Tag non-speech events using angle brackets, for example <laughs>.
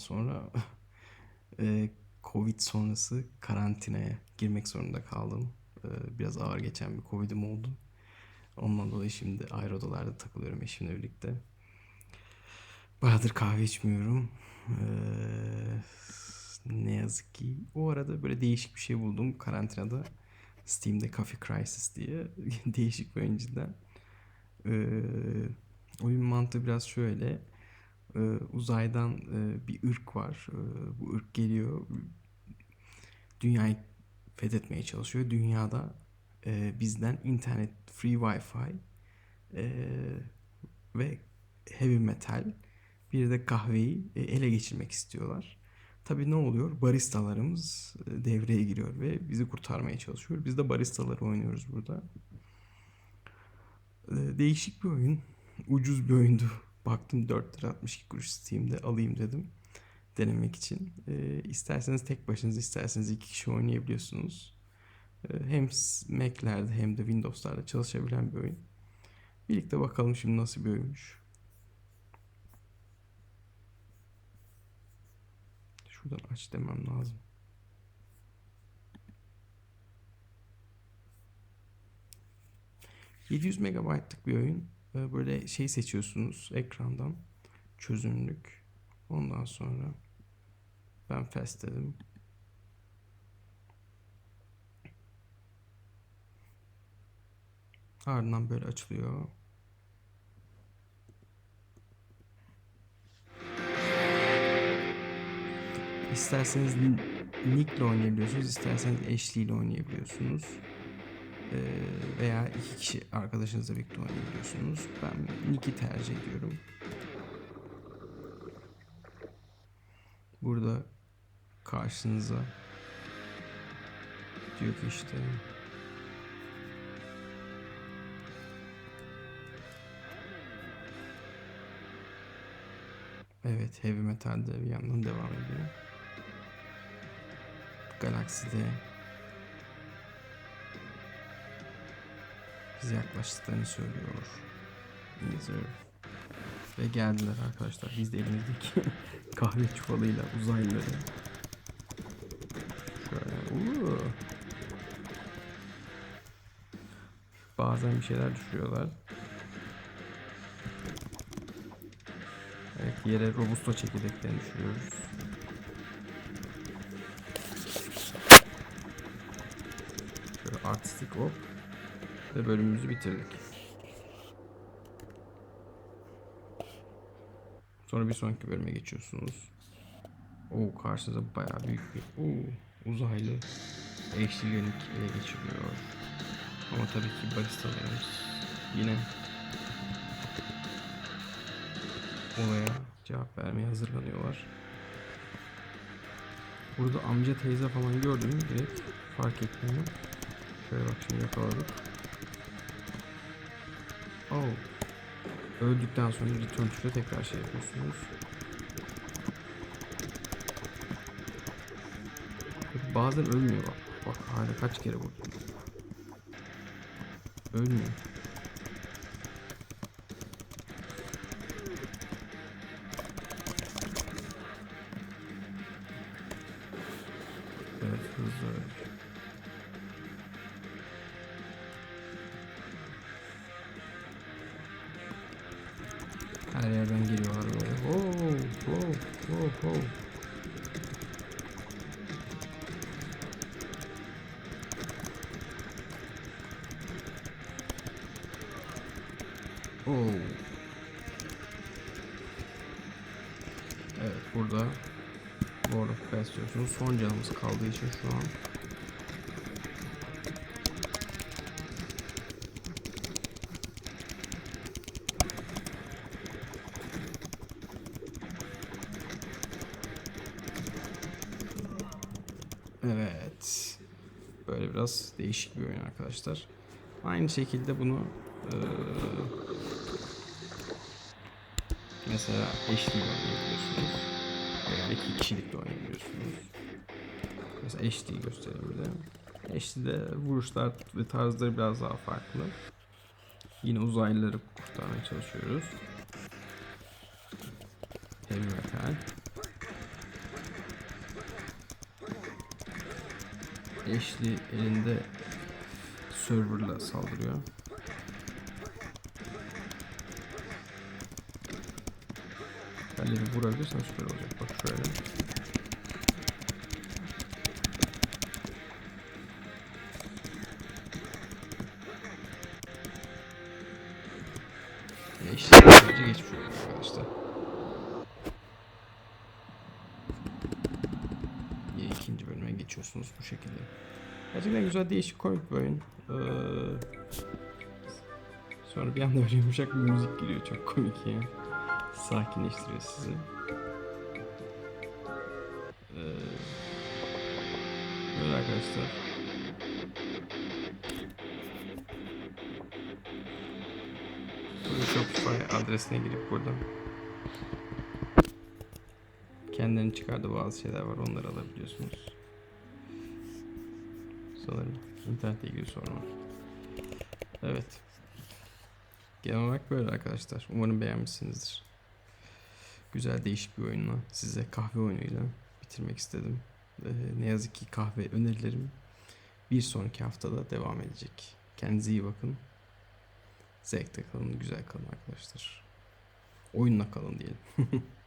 sonra <laughs> e, Covid sonrası karantinaya girmek zorunda kaldım. E, biraz ağır geçen bir Covid'im oldu. Ondan dolayı şimdi ayrı odalarda takılıyorum eşimle birlikte. Bayağıdır kahve içmiyorum. Ee, ne yazık ki. O arada böyle değişik bir şey buldum karantinada. Steam'de Coffee Crisis diye <laughs> değişik bir oyun cidden. Ee, oyun mantığı biraz şöyle. Ee, uzaydan e, bir ırk var. Ee, bu ırk geliyor. Dünyayı fethetmeye çalışıyor. Dünyada e, bizden internet, free wifi e, ve heavy metal bir de kahveyi e, ele geçirmek istiyorlar. Tabii ne oluyor? Baristalarımız devreye giriyor ve bizi kurtarmaya çalışıyor. Biz de baristaları oynuyoruz burada. Değişik bir oyun. Ucuz bir oyundu. Baktım 4 lira 62 kuruş Steam'de alayım dedim. Denemek için. E, isterseniz tek başınıza isterseniz iki kişi oynayabiliyorsunuz. E, hem Mac'lerde hem de Windows'larda çalışabilen bir oyun. Birlikte bakalım şimdi nasıl bir oyunmuş. Şuradan aç demem lazım. ...700 megabaytlık bir oyun. Böyle şey seçiyorsunuz ekrandan. Çözünürlük. Ondan sonra... ...ben fast dedim. Ardından böyle açılıyor. İsterseniz Nick ile oynayabiliyorsunuz, isterseniz ile oynayabiliyorsunuz. Ee, veya iki kişi arkadaşınızla birlikte oynayabiliyorsunuz. Ben Nick'i tercih ediyorum. Burada karşınıza diyor ki işte Evet, heavy metalde bir yandan devam ediyor. Galakside bize yaklaştıklarını söylüyor. User. Ve geldiler arkadaşlar. Biz de elimizdeki <laughs> kahve çuvalıyla uzaylıları. Şöyle. uuu. Bazen bir şeyler düşürüyorlar. Evet yere robusto çekirdeklerini düşürüyoruz. Şöyle artistik hop. Ve bölümümüzü bitirdik. Sonra bir sonraki bölüme geçiyorsunuz. Oo karşınıza bayağı büyük bir oo, uzaylı yönelik ele geçiriyor. Ama tabii ki baristalarımız yine olaya cevap vermeye hazırlanıyorlar. Burada amca teyze falan gördüm direkt fark etmiyor. Şöyle bak şimdi yakaladık. Oh. Öldükten sonra return tuşa tekrar şey yapıyorsunuz. Bazen ölmüyor bak. Bak hala kaç kere vurdum. Ölmüyor. Evet hızlı öl. Her yerden geliyorlar böyle. Oh, oh, oh, oh. Oh. Evet burada World of diyorsunuz. Son canımız kaldığı için şu an Evet. Böyle biraz değişik bir oyun arkadaşlar. Aynı şekilde bunu eee, mesela eşli oynayabiliyorsunuz. Veya iki kişilik de oynayabiliyorsunuz. Mesela eşliği göstereyim bir de. Eşli'de vuruşlar ve tarzları biraz daha farklı. Yine uzaylıları kurtarmaya çalışıyoruz. Heavy metal. Ashley elinde serverla saldırıyor. Bir vurabilirsem süper olacak. Bak şöyle. Ashley sadece geçmiş oluyor arkadaşlar. Yine geçiyorsunuz bu şekilde. Gerçekten güzel değişik komik bir oyun. Ee, sonra bir anda böyle yumuşak bir müzik giriyor çok komik ya. Sakinleştiriyor sizi. Ee, böyle arkadaşlar. Shopify adresine girip buradan kendilerinin çıkardığı bazı şeyler var onları alabiliyorsunuz. Sanırım internetle ilgili sorun var. Evet. Genel olarak böyle arkadaşlar. Umarım beğenmişsinizdir. Güzel değişik bir oyunla size kahve oyunuyla bitirmek istedim. Ee, ne yazık ki kahve önerilerim bir sonraki haftada devam edecek. Kendinize iyi bakın. Zevkte kalın, güzel kalın arkadaşlar. Oyunla kalın diyelim. <laughs>